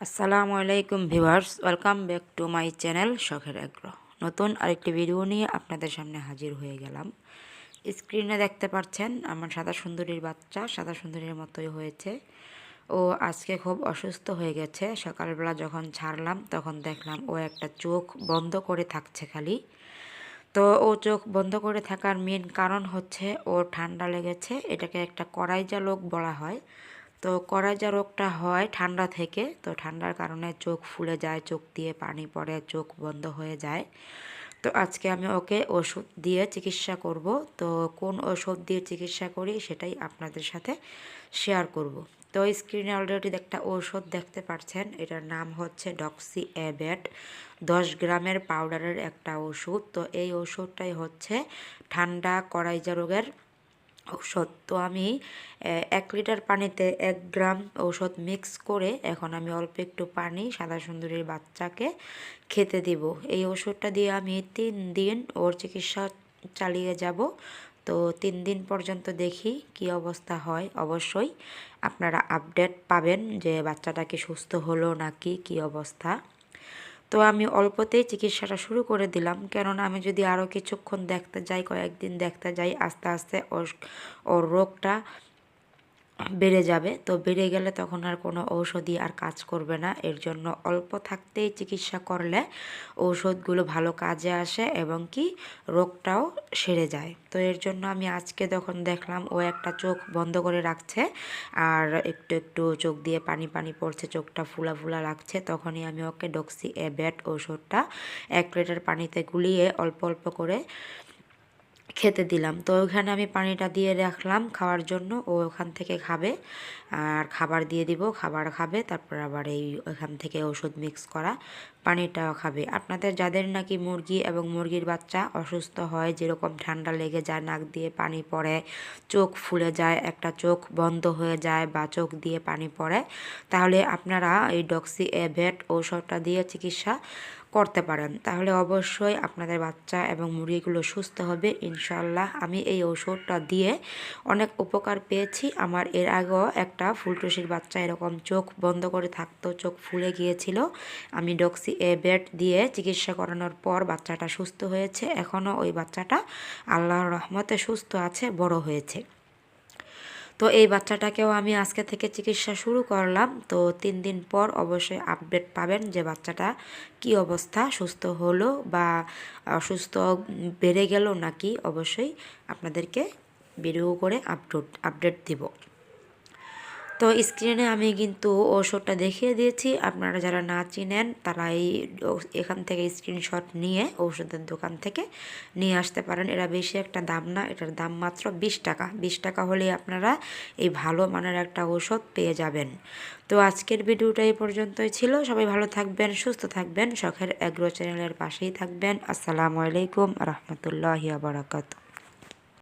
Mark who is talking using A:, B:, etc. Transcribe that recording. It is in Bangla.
A: আসসালামু আলাইকুম viewers, welcome back to my channel শখের আগ্রহ। নতুন আরেকটি ভিডিও নিয়ে আপনাদের সামনে হাজির হয়ে গেলাম। স্ক্রিনে দেখতে পাচ্ছেন আমার সাদা সুন্দরীর বাচ্চা, সাদা সুন্দরীর মতোই হয়েছে। ও আজকে খুব অসুস্থ হয়ে গেছে। সকালবেলা যখন ছাড়লাম, তখন দেখলাম ও একটা চোখ বন্ধ করে থাকছে খালি। তো ও চোখ বন্ধ করে থাকার মেন কারণ হচ্ছে ও ঠান্ডা লেগেছে। এটাকে একটা কড়াইজা লোক বলা হয়। তো করাজা রোগটা হয় ঠান্ডা থেকে, তো ঠান্ডার কারণে চোখ ফুলে যায়, চোখ দিয়ে পানি পড়ে, চোখ বন্ধ হয়ে যায়। তো আজকে আমি ওকে ওষুধ দিয়ে চিকিৎসা করব। তো কোন ওষুধ দিয়ে চিকিৎসা করি সেটাই আপনাদের সাথে শেয়ার করব। তো স্ক্রিনে অলরেডি একটা ওষুধ দেখতে পাচ্ছেন, এটার নাম হচ্ছে ডক্সি অ্যাবেট দশ গ্রামের পাউডারের একটা ওষুধ। তো এই ওষুধটাই হচ্ছে ঠান্ডা কড়াইজা রোগের ঔষধ। তো আমি এক লিটার পানিতে এক গ্রাম ঔষধ মিক্স করে এখন আমি অল্প একটু পানি সাদা সুন্দরীর বাচ্চাকে খেতে দিব। এই ওষুধটা দিয়ে আমি তিন দিন ওর চিকিৎসা চালিয়ে যাব। তো তিন দিন পর্যন্ত দেখি কি অবস্থা হয়। অবশ্যই আপনারা আপডেট পাবেন যে বাচ্চাটা কি সুস্থ হলো নাকি, কি অবস্থা। তো আমি অল্পতেই চিকিৎসাটা শুরু করে দিলাম। কেননা আমি যদি আরও কিছুক্ষণ দেখতে যাই, কয়েকদিন দেখতে যাই, আস্তে আস্তে ওর ওর রোগটা বেড়ে যাবে। তো বেড়ে গেলে তখন আর কোনো ঔষধই আর কাজ করবে না। এর জন্য অল্প থাকতেই চিকিৎসা করলে ঔষধগুলো ভালো কাজে আসে এবং কি রোগটাও সেরে যায়। তো এর জন্য আমি আজকে যখন দেখলাম ও একটা চোখ বন্ধ করে রাখছে আর একটু একটু চোখ দিয়ে পানি পানি পড়ছে, চোখটা ফুলা ফুলা লাগছে। তখনই আমি ওকে ডক্সি এ ব্যাট ওষুধটা এক লিটার পানিতে গুলিয়ে অল্প অল্প করে খেতে দিলাম। তো ওখানে আমি পানিটা দিয়ে রাখলাম খাওয়ার জন্য। ও ওখান থেকে খাবে আর খাবার দিয়ে দিব, খাবার খাবে, তারপর আবার এই ওখান থেকে ওষুধ মিক্স করা পানিটাও খাবে। আপনাদের যাদের নাকি মুরগি এবং মুরগির বাচ্চা অসুস্থ হয়, যেরকম ঠান্ডা লেগে যায়, নাক দিয়ে পানি পড়ে, চোখ ফুলে যায়, একটা চোখ বন্ধ হয়ে যায় বা চোখ দিয়ে পানি পড়ে, তাহলে আপনারা এই ডক্সি এভেট ঔষধটা দিয়ে চিকিৎসা করতে পারেন। তাহলে অবশ্যই আপনাদের বাচ্চা এবং মুরগিগুলো সুস্থ হবে ইনশাল্লাহ আমি এই ওষুধটা দিয়ে অনেক উপকার পেয়েছি। আমার এর আগেও একটা ফুলটুসির বাচ্চা এরকম চোখ বন্ধ করে থাকতো, চোখ ফুলে গিয়েছিল। আমি ডক্সি এ বেড দিয়ে চিকিৎসা করানোর পর বাচ্চাটা সুস্থ হয়েছে। এখনও ওই বাচ্চাটা আল্লাহর রহমতে সুস্থ আছে, বড় হয়েছে। তো এই বাচ্চাটাকেও আমি আজকে থেকে চিকিৎসা শুরু করলাম। তো তিন দিন পর অবশ্যই আপডেট পাবেন যে বাচ্চাটা কি অবস্থা, সুস্থ হলো বা অসুস্থ বেড়ে গেল নাকি? অবশ্যই আপনাদেরকে ভিডিও করে আপডেট আপডেট দিব। তো স্ক্রিনে আমি কিন্তু ওষুধটা দেখিয়ে দিয়েছি। আপনারা যারা না চিনেন, তারা এই এখান থেকে স্ক্রিনশট নিয়ে ওষুধের দোকান থেকে নিয়ে আসতে পারেন। এরা বেশি একটা দাম না, এটার দাম মাত্র বিশ টাকা। বিশ টাকা হলে আপনারা এই ভালো মানের একটা ওষুধ পেয়ে যাবেন। তো আজকের ভিডিওটা এই পর্যন্তই ছিল। সবাই ভালো থাকবেন, সুস্থ থাকবেন, শখের অ্যাগ্রো চ্যানেলের পাশেই থাকবেন। আসসালামু আলাইকুম, রহমতুল্লাহ বারাকাতু